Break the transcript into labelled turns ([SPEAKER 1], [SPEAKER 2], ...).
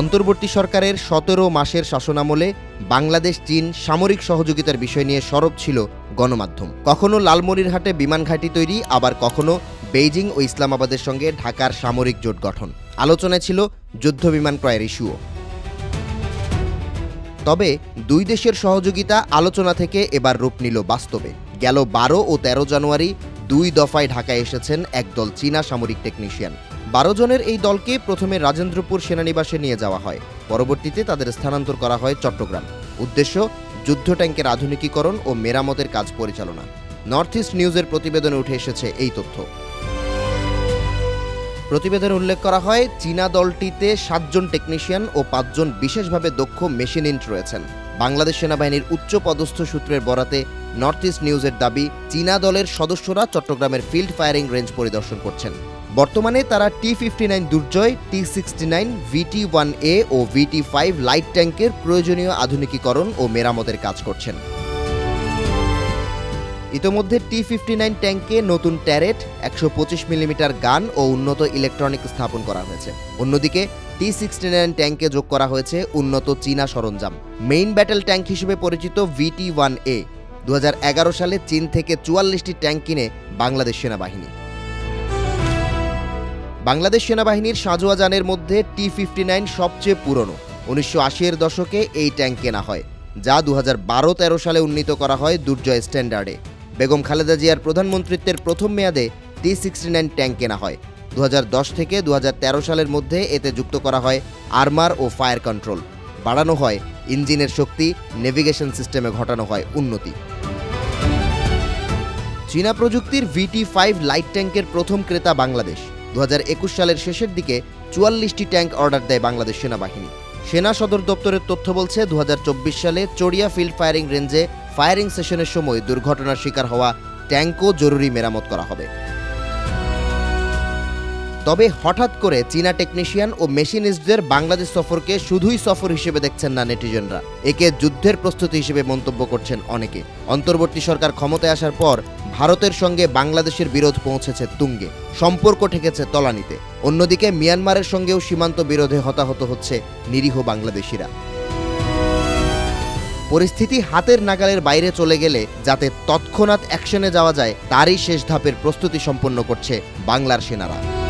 [SPEAKER 1] অন্তর্বর্তী সরকারের সতেরো মাসের শাসনামলে বাংলাদেশ, চীন সামরিক সহযোগিতার বিষয় নিয়ে সরব ছিল গণমাধ্যম। কখনো লালমনিরহাটে বিমান ঘাঁটি তৈরি, আবার কখনো বেইজিং ও ইসলামাবাদের সঙ্গে ঢাকার সামরিক জোট গঠন। আলোচনায় ছিল যুদ্ধ বিমান ক্রয়ের ইস্যুও। তবে দুই দেশের সহযোগিতা আলোচনা থেকে এবার রূপ নিল বাস্তবে। গেল বারো ও ১৩ জানুয়ারি দুই দফায় ঢাকায় এসেছেন একদল চীনা সামরিক টেকনিশিয়ান। বারো জনের এই দলকে প্রথমে রাজেন্দ্রপুর সেনানিবাসে নিয়ে যাওয়া হয়। পরবর্তীতে তাদের স্থানান্তর করা হয় চট্টগ্রাম। উদ্দেশ্য, যুদ্ধ ট্যাঙ্কের আধুনিকীকরণ ও মেরামতের কাজ পরিচালনা। নর্থ ইস্ট নিউজের প্রতিবেদনে উঠে এসেছে এই তথ্য। প্রতিবেদনে উল্লেখ করা হয়, চীনা দলটিতে সাতজন টেকনিশিয়ান ও পাঁচজন বিশেষভাবে দক্ষ মেশিনিস্ট রয়েছেন। বাংলাদেশ সেনাবাহিনীর উচ্চ পদস্থ সূত্রের বরাতে নর্থ ইস্ট নিউজের দাবি, চীনা দলের সদস্যরা চট্টগ্রামের ফিল্ড ফায়ারিং রেঞ্জ পরিদর্শন করছেন। বর্তমানে তারা T fifty nine Durjoy T sixty nine VT one A O VT five light ট্যাঙ্কের প্রয়োজনীয় আধুনিকীকরণ ও মেরামতের কাজ করছেন। ইতোমধ্যে টি ফিফটি নাইন ট্যাঙ্কে নতুন ট্যারেট একশো পঁচিশ মিলিমিটার গান ও উন্নত ইলেকট্রনিক স্থাপন করা হয়েছে। অন্যদিকে টি সিক্সটি নাইন ট্যাঙ্কে যোগ করা হয়েছে উন্নত চীনা সরঞ্জাম। মেইন ব্যাটেল ট্যাঙ্ক হিসেবে পরিচিত ভিটি ওয়ান এ দু হাজার এগারো সালে চীন থেকে চুয়াল্লিশটি ট্যাঙ্ক কিনে বাংলাদেশ সেনাবাহিনী। বাংলাদেশ সেনাবাহিনীর সাঁজোয়া যানের মধ্যে টি ফিফটি নাইন সবচেয়ে পুরনো। উনিশশো আশির দশকে এই ট্যাঙ্ক কেনা হয়, যা দু হাজার বারো তেরো সালে উন্নীত করা হয় দুর্জয় স্ট্যান্ডার্ডে। বেগম খালেদা জিয়ার প্রধানমন্ত্রিত্বের প্রথম মেয়াদে টি সিক্সটি নাইন ট্যাঙ্ক কেনা হয়। দু হাজার দশ থেকে দু হাজার তেরো সালের মধ্যে এতে যুক্ত করা হয় আর্মার ও ফায়ার কন্ট্রোল। বাড়ানো হয় ইঞ্জিনের শক্তি, নেভিগেশন সিস্টেমে ঘটানো হয় উন্নতি। চীনা প্রযুক্তির ভিটি ফাইভ লাইট ট্যাঙ্কের প্রথম ক্রেতা বাংলাদেশ। দু হাজার একুশ সালের শেষের দিকে চুয়াল্লিশটি ট্যাঙ্ক অর্ডার দেয় বাংলাদেশ সেনাবাহিনী। সেনা সদর দপ্তরের তথ্য বলছে, দু হাজার চব্বিশ সালে চড়িয়া ফিল্ড ফায়ারিং রেঞ্জে ফায়ারিং সেশনের সময় দুর্ঘটনার শিকার হওয়া ট্যাঙ্কও জরুরি মেরামত করা হবে। তবে হঠাৎ করে চীনা টেকনিশিয়ান ও মেশিনিস্টদের বাংলাদেশ সফরকে শুধুই সফর হিসেবে দেখছেন না নেটিজেনরা। একে যুদ্ধের প্রস্তুতি হিসেবে মন্তব্য করছেন অনেকে। অন্তর্বর্তী সরকার ক্ষমতায় আসার পর ভারতের সঙ্গে বাংলাদেশের বিরোধ পৌঁছেছে তুঙ্গে। সম্পর্ক ঠেকেছে তলানিতে। অন্যদিকে মিয়ানমারের সঙ্গেও সীমান্ত বিরোধে হতাহত হচ্ছে নিরীহ বাংলাদেশিরা। পরিস্থিতি হাতের নাগালের বাইরে চলে গেলে যাতে তৎক্ষণাৎ অ্যাকশনে যাওয়া যায়, তারই শেষ ধাপের প্রস্তুতি সম্পন্ন করছে বাংলার সেনারা।